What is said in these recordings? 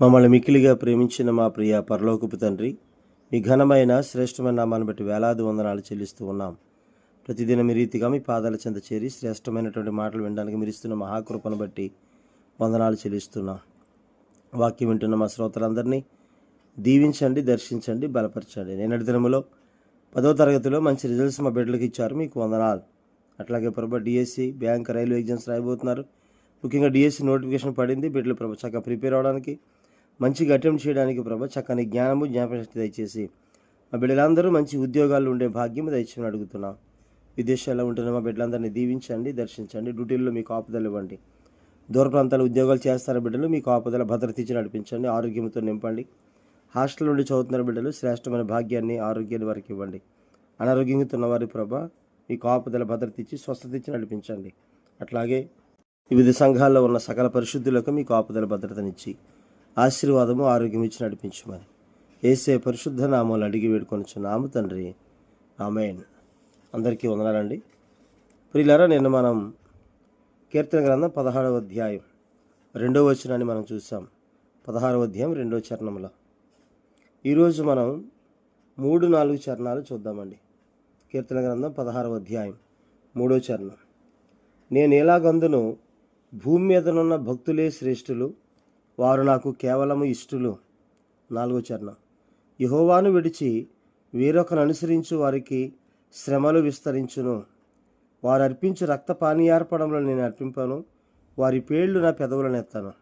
మమ్మల్ని మిక్కిలిగా ప్రేమించిన మా ప్రియ పరలోకపు తండ్రి మీ ఘనమైన శ్రేష్టమైన నామాన్ని బట్టి వేలాది వందనాలు చెల్లిస్తూ ఉన్నాం. ప్రతిదినం మీ రీతిగా మీ పాదాల చెంత చేరి శ్రేష్టమైనటువంటి మాటలు వినడానికి మీరు ఇస్తున్న మహాకృపను బట్టి వందనాలు చెల్లిస్తున్నాం. వాక్యం వింటున్న మా శ్రోతలందరినీ దీవించండి దర్శించండి బలపరచండి. నేనటి దినములో పదో తరగతిలో మంచి రిజల్ట్స్ మా బిడ్డలకు ఇచ్చారు. మీకు వందనాలు. అట్లాగే Prabha DSC bank railway exams రాయబోతున్నారు. ముఖ్యంగా డిఎస్సి నోటిఫికేషన్ పడింది. బిడ్డలు ప్రభా చక్కగా ప్రిపేర్ అవడానికి మంచిగా అటెంప్ట్ చేయడానికి ప్రభా చక్కని జ్ఞానము జ్ఞాపశక్తి దయచేసి మా బిడ్డలందరూ మంచి ఉద్యోగాలు ఉండే భాగ్యం దయచేమని అడుగుతున్నాం. విదేశాల్లో ఉంటున్న మా బిడ్డలందరినీ దీవించండి దర్శించండి డ్యూటీల్లో మీకు ఆపుదలు ఇవ్వండి. దూర ప్రాంతాల ఉద్యోగాలు చేస్తారు బిడ్డలు మీకు ఆపదల భద్రత ఇచ్చి నడిపించండి ఆరోగ్యంతో నింపండి. హాస్టల్ నుండి చదువుతున్న బిడ్డలు శ్రేష్టమైన భాగ్యాన్ని ఆరోగ్యాన్ని వారికి ఇవ్వండి. అనారోగ్యంగా ఉన్నవారి ప్రభ మీకు ఆపదల భద్రత ఇచ్చి స్వస్థత ఇచ్చి నడిపించండి. అట్లాగే వివిధ సంఘాల్లో ఉన్న సకల పరిశుద్ధులకు మీకు ఆపదల భద్రతనిచ్చి ఆశీర్వాదము ఆరోగ్యం ఇచ్చి నడిపించమని. ఏసే పరిశుద్ధ నామాలు అడిగి వేడుకొనిచున్నాము తండ్రి. ఆమెన్. అందరికీ వందనాలండి. ప్రియులారా నిన్న మనం కీర్తన గ్రంథం పదహారవ అధ్యాయం రెండవ వచనాన్ని మనం చూసాం. పదహారవ అధ్యాయం రెండవ చరణంలో. ఈరోజు మనం మూడు నాలుగు చరణాలు చూద్దామండి. కీర్తన గ్రంథం పదహారవ అధ్యాయం మూడో చరణం. నేను ఎలాగందును? భూమి మీదనున్న భక్తులే శ్రేష్ఠులు. వారు నాకు కేవలము ఇష్టులు. నాలుగో చరణం. యహోవాను విడిచి వేరొకను అనుసరించు వారికి శ్రమలు విస్తరించును. వారు అర్పించు రక్త పానీయార్పడంలో నేను అర్పింపాను. వారి పేళ్ళు నా పెదవులను ఎత్తాను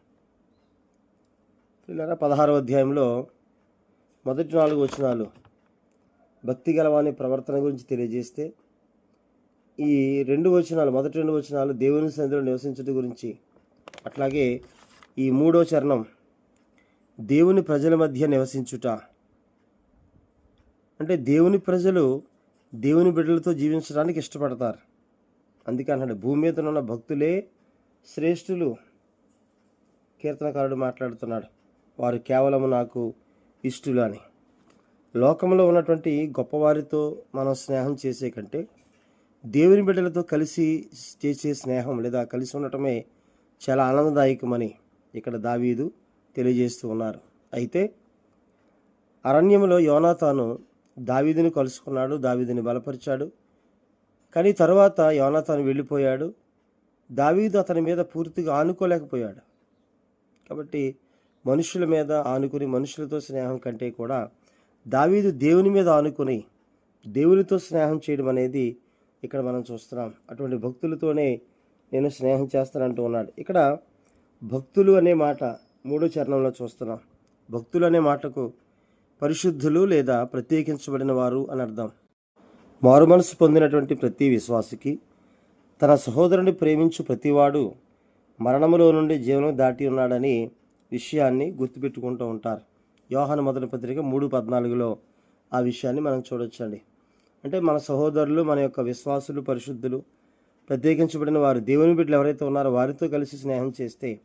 పిల్లరా పదహారవ అధ్యాయంలో మొదటి నాలుగు వచనాలు. భక్తి గలవాని ప్రవర్తన గురించి తెలియజేస్తే ఈ రెండు వచనాలు మొదటి రెండు వచనాలు దేవుని సన్నిధిలో నివసించడం గురించి అట్లాగే ఈ మూడో చరణం దేవుని ప్రజల మధ్య నివసించుట. అంటే దేవుని ప్రజలు దేవుని బిడ్డలతో జీవించడానికి ఇష్టపడతారు. అందుకే అన్నాడు భూమి మీద ఉన్న భక్తులే శ్రేష్ఠులు. కీర్తనకారుడు మాట్లాడుతున్నాడు వారు కేవలము నాకు ఇష్టులు అని. లోకంలో ఉన్నటువంటి గొప్పవారితో మనం స్నేహం చేసే కంటే దేవుని బిడ్డలతో కలిసి చేసే స్నేహం లేదా కలిసి ఉండటమే చాలా ఆనందదాయకమని ఇక్కడ దావీదు తెలియజేస్తూ ఉన్నారు. అయితే అరణ్యంలో యోనాతాను దావీదుని కలుసుకున్నాడు దావీదుని బలపరిచాడు. కానీ తర్వాత యోనాతాను వెళ్ళిపోయాడు. దావీదు అతని మీద పూర్తిగా ఆనుకోలేకపోయాడు. కాబట్టి మనుషుల మీద ఆనుకుని మనుషులతో స్నేహం కంటే కూడా దావీదు దేవుని మీద ఆనుకుని దేవునితో స్నేహం చేయడం అనేది ఇక్కడ మనం చూస్తున్నాం. అటువంటి భక్తులతోనే నేను స్నేహం చేస్తానంటూ ఉన్నాడు. ఇక్కడ భక్తులు అనే మాట మూడో చరణంలో చూస్తున్నాం. భక్తులు అనే మాటకు పరిశుద్ధులు లేదా ప్రత్యేకించబడిన వారు అని అర్థం. మారు మనసు పొందినటువంటి ప్రతి విశ్వాసికి తన సహోదరుని ప్రేమించు ప్రతివాడు మరణములో నుండి జీవనం దాటి ఉన్నాడని విషయాన్ని గుర్తుపెట్టుకుంటూ ఉంటారు. యోహాను మొదటి పత్రిక మూడు పద్నాలుగులో ఆ విషయాన్ని మనం చూడొచ్చండి. అంటే మన సహోదరులు మన యొక్క విశ్వాసులు పరిశుద్ధులు ప్రత్యేకించబడిన వారు దేవుని బిడ్డలు ఎవరైతే ఉన్నారో వారితో కలిసి స్నేహం చేస్తే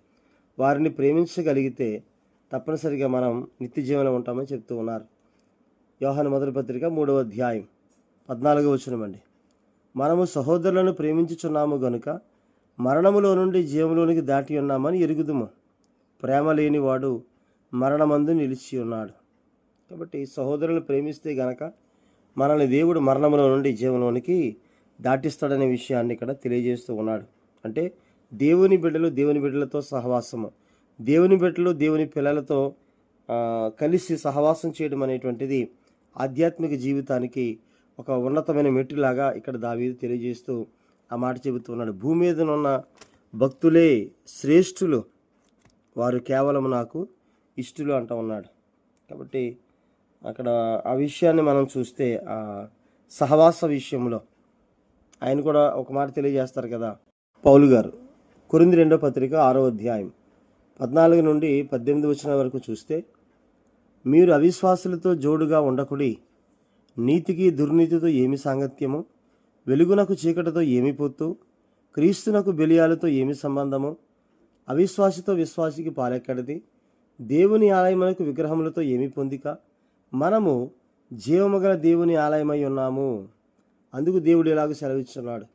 వారిని ప్రేమించగలిగితే తప్పనిసరిగా మనం నిత్య జీవనం ఉంటామని చెప్తూ ఉన్నారు. యోహాను మొదటి పత్రిక మూడవ అధ్యాయం పద్నాలుగో వచనమండి మనము సహోదరులను ప్రేమించుచున్నాము గనుక మరణములో నుండి జీవంలోనికి దాటి ఉన్నామని ఎరుగుదుము. ప్రేమ లేనివాడు మరణమందు నిలిచి ఉన్నాడు. కాబట్టి సహోదరులను ప్రేమిస్తే గనక మనల్ని దేవుడు మరణములో నుండి జీవంలోనికి దాటిస్తాడనే విషయాన్ని ఇక్కడ తెలియజేస్తూ ఉన్నాడు. అంటే దేవుని బిడ్డలు దేవుని బిడ్డలతో సహవాసము. దేవుని బిడ్డలు దేవుని పిల్లలతో కలిసి సహవాసం చేయడం అనేటువంటిది ఆధ్యాత్మిక జీవితానికి ఒక ఉన్నతమైన మెట్టులాగా ఇక్కడ దావీదు తెలియజేస్తూ ఆ మాట చెబుతున్నాడు భూమి మీద ఉన్న భక్తులే శ్రేష్ఠులు వారు కేవలం నాకు ఇష్టలు అంటూ ఉన్నాడు. కాబట్టి అక్కడ ఆ విషయాన్ని మనం చూస్తే ఆ సహవాస విషయంలో ఆయన కూడా ఒక మాట తెలియజేస్తారు కదా. పౌలు గారు కొరింది రెండో పత్రిక ఆరో అధ్యాయం పద్నాలుగు నుండి పద్దెనిమిది వచ్చిన వరకు చూస్తే మీరు అవిశ్వాసులతో జోడుగా ఉండకుడి నీతికి దుర్నీతితో ఏమి సాంగత్యము? వెలుగునకు చీకటితో ఏమి పొత్తు? క్రీస్తునకు బెలియాలతో ఏమి సంబంధము? అవిశ్వాసితో విశ్వాసికి పాలెక్కడిది? దేవుని ఆలయమునకు విగ్రహములతో ఏమి పొందిక? మనము జీవముగల దేవుని ఆలయమై ఉన్నాము. అందుకు దేవుడు ఇలాగ సెలవిస్తున్నాడు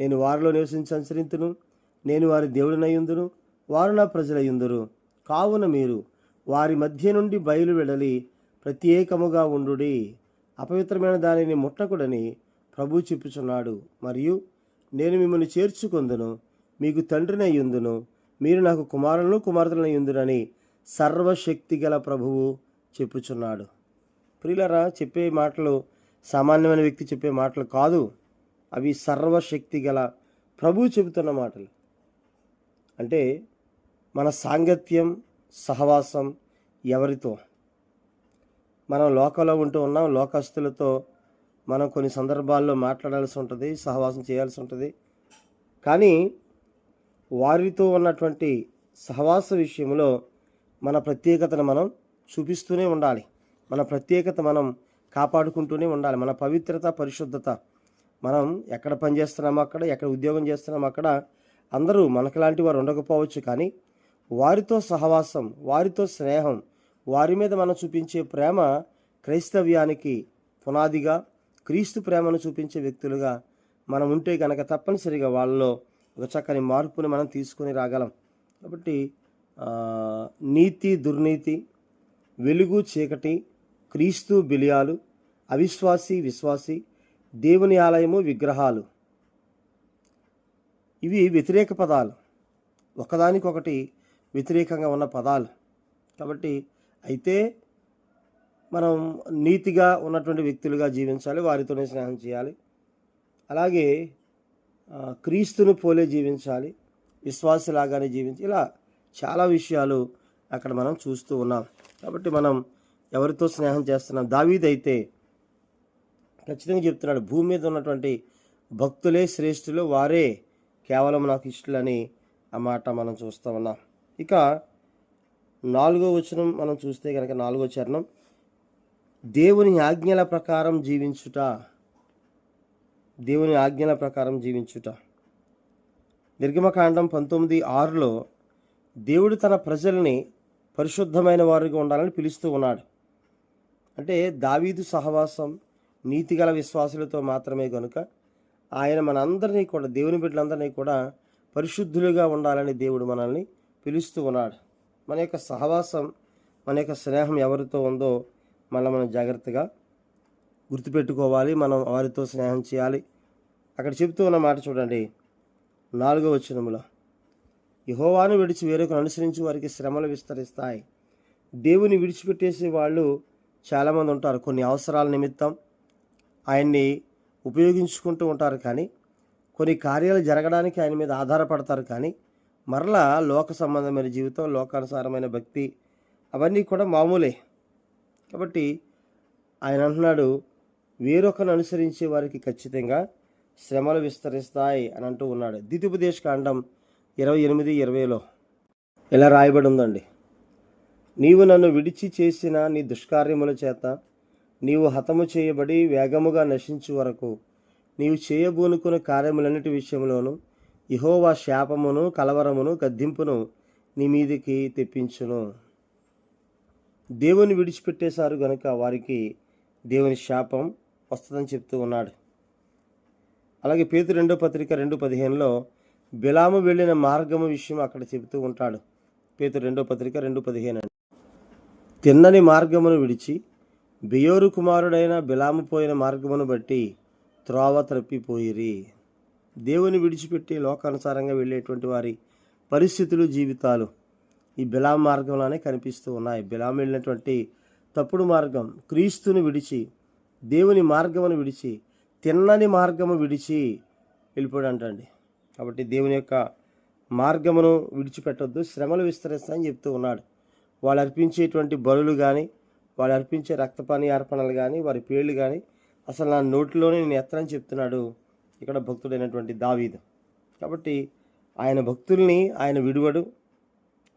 నేను వారిలో నివసించి అనుసరించును నేను వారి దేవుడినయ్యుందును వారు నా ప్రజలయుందురు. కావున మీరు వారి మధ్య నుండి బయలు వెడలి ప్రత్యేకముగా ఉండుడి. అపవిత్రమైన దానిని ముట్టకుడని ప్రభు చెప్పుచున్నాడు. మరియు నేను మిమ్మల్ని చేర్చుకొందును మీకు తండ్రినయ్యుందును మీరు నాకు కుమారులను కుమార్తెలను అయ్యుందునని సర్వశక్తి గల ప్రభువు చెప్పుచున్నాడు. ప్రియులరా చెప్పే మాటలు సామాన్యమైన వ్యక్తి చెప్పే మాటలు కాదు. అవి సర్వశక్తి గల ప్రభువు చెబుతున్న మాటలు. అంటే మన సాంగత్యం సహవాసం ఎవరితో? మనం లోకంలో ఉంటూ ఉన్నాం లోకస్తులతో మనం కొన్ని సందర్భాల్లో మాట్లాడాల్సి ఉంటుంది సహవాసం చేయాల్సి ఉంటుంది. కానీ వారితో ఉన్నటువంటి సహవాస విషయంలో మన ప్రత్యేకతను మనం చూపిస్తూనే ఉండాలి. మన ప్రత్యేకత మనం కాపాడుకుంటూనే ఉండాలి. మన పవిత్రత పరిశుద్ధత. మనం ఎక్కడ పని చేస్తున్నామో అక్కడ ఎక్కడ ఉద్యోగం చేస్తున్నామో అక్కడ అందరూ మనకులాంటి వారు ఉండకపోవచ్చు కానీ వారితో సహవాసం వారితో స్నేహం వారి మీద మనం చూపించే ప్రేమ క్రైస్తవ్యానికి పునాదిగా క్రీస్తు ప్రేమను చూపించే వ్యక్తులుగా మనం ఉంటే కనుక తప్పనిసరిగా వాళ్ళలో ఒక చక్కని మార్పుని మనం తీసుకొని రాగలం. కాబట్టి నీతి దుర్నీతి వెలుగు చీకటి క్రీస్తు బిలియాలు అవిశ్వాసి విశ్వాసి దేవుని ఆలయము విగ్రహాలు. ఇవి వ్యతిరేక పదాలు. ఒకదానికొకటి వ్యతిరేకంగా ఉన్న పదాలు. కాబట్టి అయితే మనం నీతిగా ఉన్నటువంటి వ్యక్తులుగా జీవించాలి వారితోనే స్నేహం చేయాలి. అలాగే క్రీస్తును పోలే జీవించాలి విశ్వాసలాగానే జీవించి ఇలా చాలా విషయాలు అక్కడ మనం చూస్తూ ఉన్నాం. కాబట్టి మనం ఎవరితో స్నేహం చేస్తున్నాం? దావీదైతే ఖచ్చితంగా చెప్తున్నాడు భూమి మీద ఉన్నటువంటి భక్తులే శ్రేష్ఠులు వారే కేవలం నాకు ఇష్టలని ఆ మాట మనం చూస్తూ ఉన్నాం. ఇక నాలుగో వచనం మనం చూస్తే కనుక నాలుగో చరణం దేవుని ఆజ్ఞల ప్రకారం జీవించుట దేవుని ఆజ్ఞల ప్రకారం జీవించుట. నిర్గమకాండం పంతొమ్మిది ఆరులో దేవుడు తన ప్రజల్ని పరిశుద్ధమైన వారిగా ఉండాలని పిలుస్తూ ఉన్నాడు. అంటే దావీదు సహవాసం నీతిగల విశ్వాసులతో మాత్రమే కనుక ఆయన మనందరినీ కూడా దేవుని బిడ్డలందరినీ కూడా పరిశుద్ధులుగా ఉండాలని దేవుడు మనల్ని పిలుస్తూ ఉన్నాడు. మన యొక్క సహవాసం మన యొక్క స్నేహం ఎవరితో ఉందో మళ్ళీ మనం జాగ్రత్తగా గుర్తుపెట్టుకోవాలి. మనం వారితో స్నేహం చేయాలి. అక్కడ చెబుతూ ఉన్న మాట చూడండి. నాలుగో వచనములో యహోవాను విడిచి వేరొకరు అనుసరించి వారికి శ్రమలు విస్తరిస్తాయి. దేవుని విడిచిపెట్టేసే వాళ్ళు చాలామంది ఉంటారు. కొన్ని అవసరాల నిమిత్తం ఆయన్ని ఉపయోగించుకుంటూ ఉంటారు కానీ కొన్ని కార్యాలు జరగడానికి ఆయన మీద ఆధారపడతారు కానీ మరలా లోక సంబంధమైన జీవితం లోకానుసారమైన భక్తి అవన్నీ కూడా మామూలే. కాబట్టి ఆయన అంటున్నాడు వేరొకరు అనుసరించే వారికి ఖచ్చితంగా శ్రమలు విస్తరిస్తాయి అని అంటూ ఉన్నాడు. ద్వితీయోపదేశ కాండం ఇరవై ఎనిమిది ఇరవైలో ఇలా రాయబడి ఉందండి? నీవు నన్ను విడిచి చేసిన నీ దుష్కార్యముల చేత నీవు హతము చేయబడి వేగముగా నశించు వరకు నీవు చేయబూనుకున్న కార్యములన్నిటి విషయంలోనూ ఇహోవా శాపమును కలవరమును గద్దింపును నీ మీదికి తెప్పించును. దేవుని విడిచిపెట్టేశారు గనుక వారికి దేవుని శాపం వస్తుందని చెప్తూ ఉన్నాడు. అలాగే పేతు రెండో పత్రిక రెండు పదిహేనులో బిలాము వెళ్ళిన మార్గము విషయం అక్కడ చెబుతూ ఉంటాడు. పేతు రెండో పత్రిక రెండు పదిహేను. తిన్నని మార్గమును విడిచి బియోరు కుమారుడైన బిలాము పోయిన మార్గమును బట్టి త్రోవ త్రప్పిపోయిరి. దేవుని విడిచిపెట్టి లోకానుసారంగా వెళ్ళేటువంటి వారి పరిస్థితులు జీవితాలు ఈ బిలాం మార్గంలోనే కనిపిస్తూ ఉన్నాయి. బిలాం వెళ్ళినటువంటి తప్పుడు మార్గం క్రీస్తుని విడిచి దేవుని మార్గమును విడిచి తిన్నని మార్గము విడిచి వెళ్ళిపోయాడు కాబట్టి దేవుని యొక్క మార్గమును విడిచిపెట్టొద్దు శ్రమలు విస్తరిస్తాయని చెప్తూ ఉన్నాడు. వాళ్ళు అర్పించేటువంటి బలులు కానీ వాళ్ళు అర్పించే రక్తపాని అర్పణలు కానీ వారి పేర్లు కానీ అసలు నా నోటిలోనే నేను ఎత్తనని చెప్తున్నాడు ఇక్కడ భక్తుడైనటువంటి దావీదు. కాబట్టి ఆయన భక్తుల్ని ఆయన విడువడు.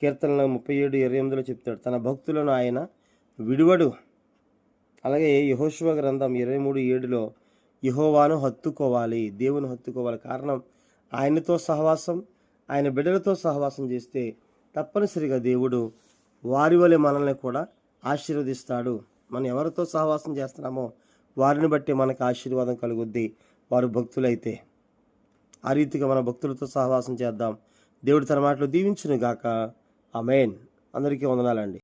కీర్తనలో ముప్పై ఏడు ఇరవై ఎనిమిదిలో చెప్తాడు తన భక్తులను ఆయన విడువడు. అలాగే యహోశివ గ్రంథం ఇరవై మూడు ఏడులో యహోవాను హత్తుకోవాలి దేవుని హత్తుకోవాలి కారణం ఆయనతో సహవాసం ఆయన బిడ్డలతో సహవాసం చేస్తే తప్పనిసరిగా దేవుడు వారి వలె మనల్ని కూడా ఆశీర్వదిస్తాడు. మనం ఎవరితో సహవాసం చేస్తున్నామో వారిని బట్టి మనకు ఆశీర్వాదం కలుగుద్ది. వారు భక్తులైతే ఆ రీతిగా మన భక్తులతో సహవాసం చేద్దాం. దేవుడు తన మాటలు దీవించును గాక ఆమెన్. అందరికీ వందనాలండి.